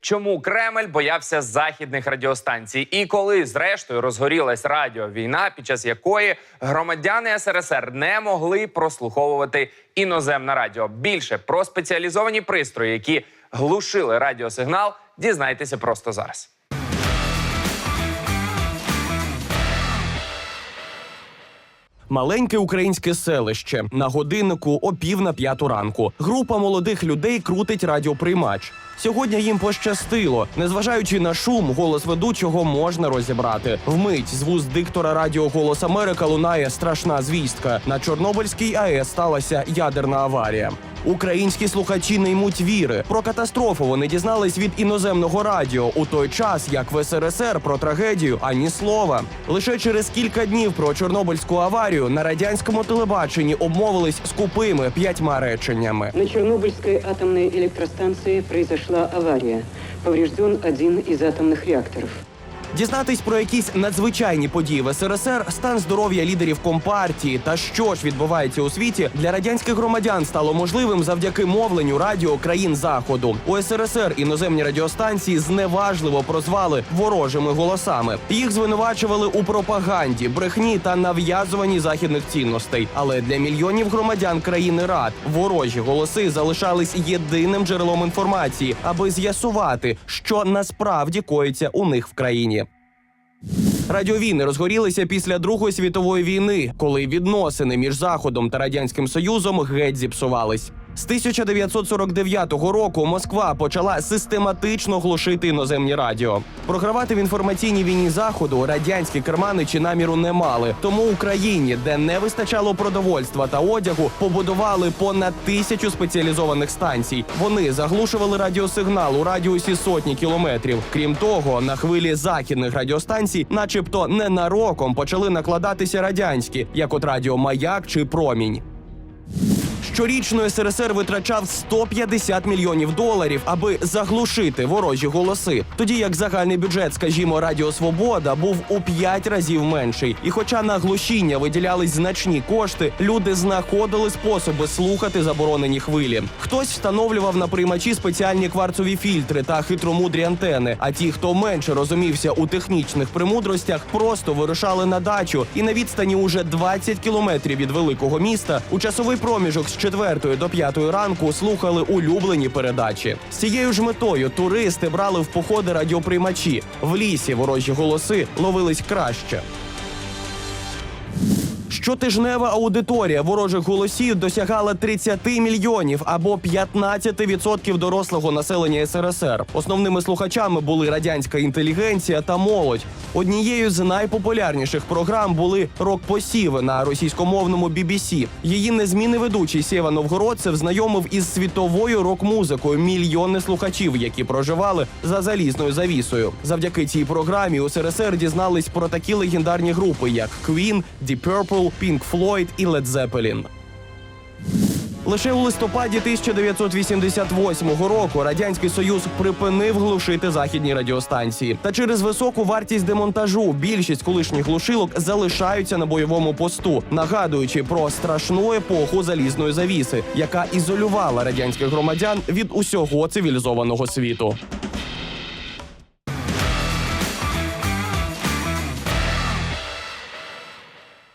Чому Кремль боявся західних радіостанцій? І коли, зрештою, розгорілась радіовійна, під час якої громадяни СРСР не могли прослуховувати іноземне радіо. Більше про спеціалізовані пристрої, які глушили радіосигнал, дізнайтеся просто зараз. Маленьке українське селище на годиннику о пів на п'яту ранку. Група молодих людей крутить радіоприймач. Сьогодні їм пощастило. Незважаючи на шум, голос ведучого можна розібрати. Вмить з вуз диктора радіо Голос Америка лунає страшна звістка. На Чорнобильській АЕС сталася ядерна аварія. Українські слухачі не ймуть віри. Про катастрофу вони дізнались від іноземного радіо у той час, як в СРСР про трагедію ані слова. Лише через кілька днів про Чорнобильську аварію на радянському телебаченні обмовились скупими п'ятьма реченнями. На Чернобыльской атомной электростанции произошла авария. Поврежден один из атомных реакторов. Дізнатись про якісь надзвичайні події в СРСР, стан здоров'я лідерів компартії та що ж відбувається у світі для радянських громадян стало можливим завдяки мовленню радіо країн заходу. У СРСР іноземні радіостанції зневажливо прозвали ворожими голосами. Їх звинувачували у пропаганді, брехні та нав'язуванні західних цінностей. Але для мільйонів громадян країни рад ворожі голоси залишались єдиним джерелом інформації, аби з'ясувати, що насправді коїться у них в країні. Радіовійни розгорілися після Другої світової війни, коли відносини між Заходом та радянським Союзом геть зіпсувались. З 1949 року Москва почала систематично глушити іноземні радіо. Програвати в інформаційній війні заходу радянські керманичі наміру не мали. Тому Україні, де не вистачало продовольства та одягу, побудували понад тисячу спеціалізованих станцій. Вони заглушували радіосигнал у радіусі сотні кілометрів. Крім того, на хвилі західних радіостанцій, начебто ненароком, почали накладатися радянські, як от радіо Маяк чи Промінь. Щорічно СРСР витрачав 150 мільйонів доларів, аби заглушити ворожі голоси. Тоді як загальний бюджет, скажімо, Радіо Свобода був у 5 разів менший. І хоча на глушіння виділялись значні кошти, люди знаходили способи слухати заборонені хвилі. Хтось встановлював на приймачі спеціальні кварцові фільтри та хитромудрі антени. А ті, хто менше розумівся у технічних примудростях, просто вирушали на дачу і на відстані уже 20 кілометрів від великого міста у часовий проміжок з 4 до 5 ранку слухали улюблені передачі. З цією ж метою туристи брали в походи радіоприймачі. В лісі ворожі голоси ловились краще. Щотижнева аудиторія ворожих голосів досягала 30 мільйонів або 15% дорослого населення СРСР. Основними слухачами були радянська інтелігенція та молодь. Однією з найпопулярніших програм були рок-посіви на російськомовному BBC. Її незмінний ведучий Сєва Новгородцев знайомив із світовою рок-музикою мільйони слухачів, які проживали за залізною завісою. Завдяки цій програмі у СРСР дізнались про такі легендарні групи, як Queen, Deep Purple, Pink Floyd і Led Zeppelin. Лише у листопаді 1988 року радянський союз припинив глушити західні радіостанції. Та через високу вартість демонтажу більшість колишніх глушилок залишаються на бойовому посту, нагадуючи про страшну епоху залізної завіси, яка ізолювала радянських громадян від усього цивілізованого світу.